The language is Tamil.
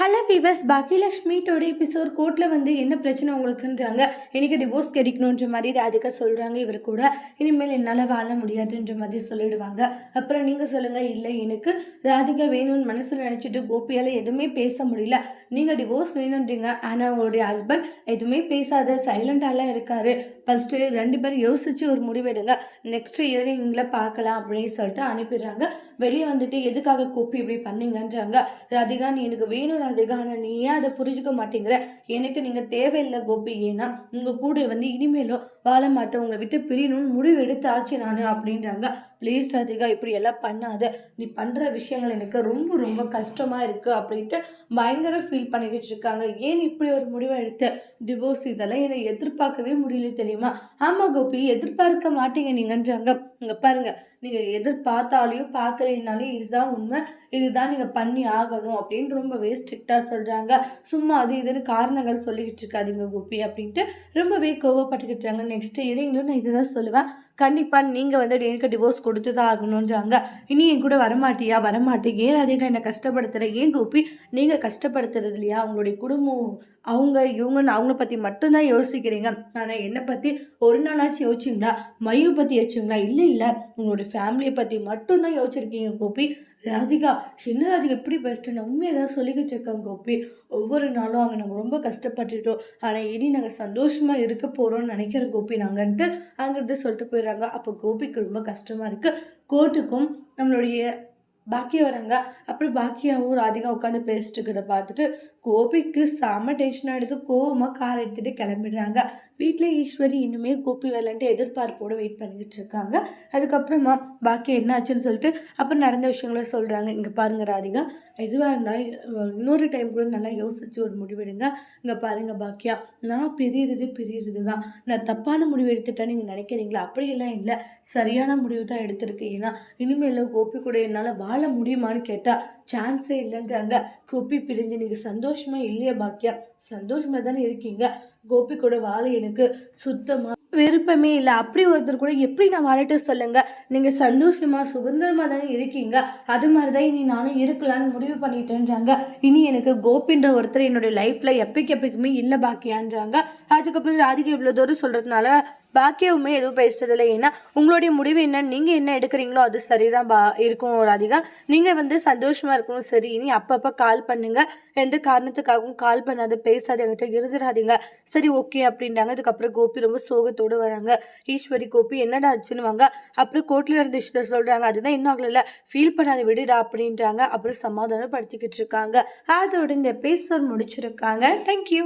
ஹலோ விவஸ் பாக்கியலக்ஷ்மியோட எபிசோட் கோர்ட்டில் வந்து என்ன பிரச்சனை உங்களுக்குன்றாங்க? எனக்கு டிவோர்ஸ் கிடைக்கணுன்ற மாதிரி ராதிகா சொல்கிறாங்க இவர் கூட இனிமேல் என்னால் வாழ முடியாதுன்ற மாதிரி சொல்லிடுவாங்க. அப்புறம் நீங்கள் சொல்லுங்கள் இல்லை எனக்கு ராதிகா வேணும்னு மனசில் நினச்சிட்டு கோபியால் எதுவுமே பேச முடியல. நீங்கள் டிவோர்ஸ் வேணுன்றீங்க. ஆனால் உங்களுடைய ஹஸ்பண்ட் எதுவுமே பேசாத சைலண்டாலாம் இருக்காரு. ஃபஸ்ட்டு ரெண்டு பேரும் யோசித்து ஒரு முடிவெடுங்க நெக்ஸ்ட் இயர் எங்களை பார்க்கலாம் அப்படின்னு சொல்லிட்டு அனுப்பிடுறாங்க. வெளியே வந்துட்டு எதுக்காக கோப்பி இப்படி பண்ணீங்கன்றாங்க. ராதிகா நீ எனக்கு வேணும் ராதிகா ஆனால் நீ ஏன் அதை புரிஞ்சுக்க மாட்டேங்கிற. எனக்கு நீங்கள் தேவையில்லை கோபி. ஏன்னா உங்கள் கூட வந்து இனிமேலும் வாழ மாட்டேன். உங்களை விட்டு பிரியணும்னு முடிவு எடுத்தாச்சு நான் அப்படின்றாங்க. ப்ளீஸ் ராதிகா இப்படி எல்லாம் பண்ணாத. நீ பண்ணுற விஷயங்கள் எனக்கு ரொம்ப ரொம்ப கஷ்டமாக இருக்குது அப்படின்ட்டு பயங்கர ஃபீல் பண்ணிக்கிட்டு இருக்காங்க. ஏன் இப்படி ஒரு முடிவை எடுத்த? டிவோர்ஸ் இதெல்லாம் என்னை எதிர்பார்க்கவே முடியல தெரியுமா? ஆமாம் கோபி எதிர்பார்க்க மாட்டீங்க நீங்கன்றாங்க. இங்கே பாருங்கள் நீங்கள் எதிர்பார்த்தாலையும் பார்க்கலைனாலையும் இதுதான் உண்மை. இதுதான் நீங்கள் பண்ணி ஆகணும் அப்படின்னு ரொம்பவே ஸ்ட்ரிக்டாக சொல்கிறாங்க சும்மா அது இதுன்னு காரணங்கள் சொல்லிக்கிட்டு இருக்காதீங்க கோபி அப்படின்ட்டு ரொம்பவே கோவப்பட்டுக்கிட்டாங்க. நெக்ஸ்ட்டு இதைங்களும் நான் இதை தான் சொல்லுவேன். கண்டிப்பாக நீங்கள் வந்து எனக்கு டிவோர்ஸ் கொடுத்து தான் ஆகணுன்றாங்க இனி என் கூட வரமாட்டியா? வரமாட்டேன். ஏன் அதிகம் என்னை கஷ்டப்படுத்துகிற ஏன் கோபி? நீங்கள் கஷ்டப்படுத்துறது இல்லையா? அவங்களுடைய குடும்பம் அவங்க இவங்கன்னு அவங்கள பற்றி மட்டும்தான் யோசிக்கிறீங்க. ஆனால் என்னை பற்றி ஒரு நாளாச்சும் யோசிச்சிங்களா? மயு பற்றி யோசிச்சிங்களா? இல்லை இல்லை. உங்களுடைய ஃபேமிலியை பற்றி மட்டும்தான் யோசிச்சிருக்கீங்க கோபி. ராதிகா என்ன ராதிகா எப்படி பெஸ்ட்டு நான் உண்மையை தான் சொல்லிக்கிட்டு இருக்கேன் கோபி. ஒவ்வொரு நாளும் அங்கே நாங்கள் ரொம்ப கஷ்டப்பட்டுட்டோம் ஆனால் இனி நாங்கள் சந்தோஷமாக இருக்க போகிறோம்னு நினைக்கிற கோபி. நாங்கன்ட்டு அங்கேருந்து சொல்லிட்டு போயிடுறாங்க. அப்போ கோபிக்கு ரொம்ப கஷ்டமாக இருக்குது கோர்ட்டுக்கும் நம்மளுடைய பாக்கியா வராங்க. அப்புறம் பாக்கியாவும் ராதிகா உட்காந்து பேசிட்டு இருக்கிறத பார்த்துட்டு கோபிக்கு செம்ம டென்ஷன் ஆகிடுது கோவமாக கார் எடுத்துகிட்டு கிளம்பிடுறாங்க. வீட்டில் ஈஸ்வரி இன்னுமே கோபி வரலன்ட்டு எதிர்பார்ப்போடு வெயிட் பண்ணிக்கிட்டு இருக்காங்க அதுக்கப்புறமா பாக்கியா என்னாச்சுன்னு சொல்லிட்டு அப்புறம் நடந்த விஷயங்கள சொல்கிறாங்க இங்கே பாருங்கள் ராதிகா. எதுவாக இருந்தாலும் இன்னொரு டைம் கூட நல்லா யோசித்து ஒரு முடிவெடுங்க. இங்கே பாருங்கள் பாக்கியா. நான் பிரியிறது பிரியிறது தான் நான் தப்பான முடிவு எடுத்துட்டேன்னு நீங்கள் நினைக்கிறீங்களா? அப்படியெல்லாம் இல்லை. சரியான முடிவு தான் எடுத்திருக்கேன் ஏன்னா இனிமேல் கோபி கூட என்னால் வாழ முடியுமான்னு கேட்டால் சான்ஸே இல்லைன்றாங்க. கோபி பிரிஞ்சு நீங்கள் சந்தோஷமாக இல்லையா பாக்கியா? சந்தோஷமாக தானே இருக்கீங்க. கோபி கூட வாழ எனக்கு சுத்தமாக விருப்பமே இல்லை. அப்படி ஒருத்தர் கூட எப்படி நான் வாழட்டு சொல்லுங்க. நீங்கள் சந்தோஷமா சுதந்திரமாக தானே இருக்கீங்க. அது மாதிரி தான் இனி நானும் இருக்கலான்னு முடிவு பண்ணிட்டேன்றாங்க. இனி எனக்கு கோபின்ற ஒருத்தர் என்னுடைய லைஃப்பில் எப்பைக்கு எப்பைக்குமே இல்லை பாக்கியான்றாங்க. அதுக்கப்புறம் ராதிகா இவ்வளோ தூரம் சொல்கிறதுனால பாக்கியவுமே எதுவும் பேசுறதில்ல. ஏன்னா உங்களுடைய முடிவு என்னன்னு நீங்கள் என்ன எடுக்கிறீங்களோ அது சரிதான் பா இருக்கும் ராதிகா. நீங்கள் வந்து சந்தோஷமாக இருக்கணும். சரி இனி அப்பப்போ கால் பண்ணுங்க. எந்த காரணத்துக்காகவும் கால் பண்ணாத பேசாத என்கிட்ட இருந்துடாதீங்க சரி ஓகே அப்படின்றாங்க. அதுக்கப்புறம் கோபி ரொம்ப சோகத்தோடு வராங்க. ஈஸ்வரி கோபி என்னடா ஆச்சுன்னு வாங்க. அப்புறம் கோர்ட்டில் இருந்த விஷயத்த சொல்கிறாங்க அதுதான் இன்னும் ஆகல ஃபீல் பண்ணாத விடுடா அப்படின்றாங்க. அப்புறம் சமாதானம் படுத்திக்கிட்டு இருக்காங்க. அதோட இந்த பேசுவர் முடிச்சிருக்காங்க. தேங்க்யூ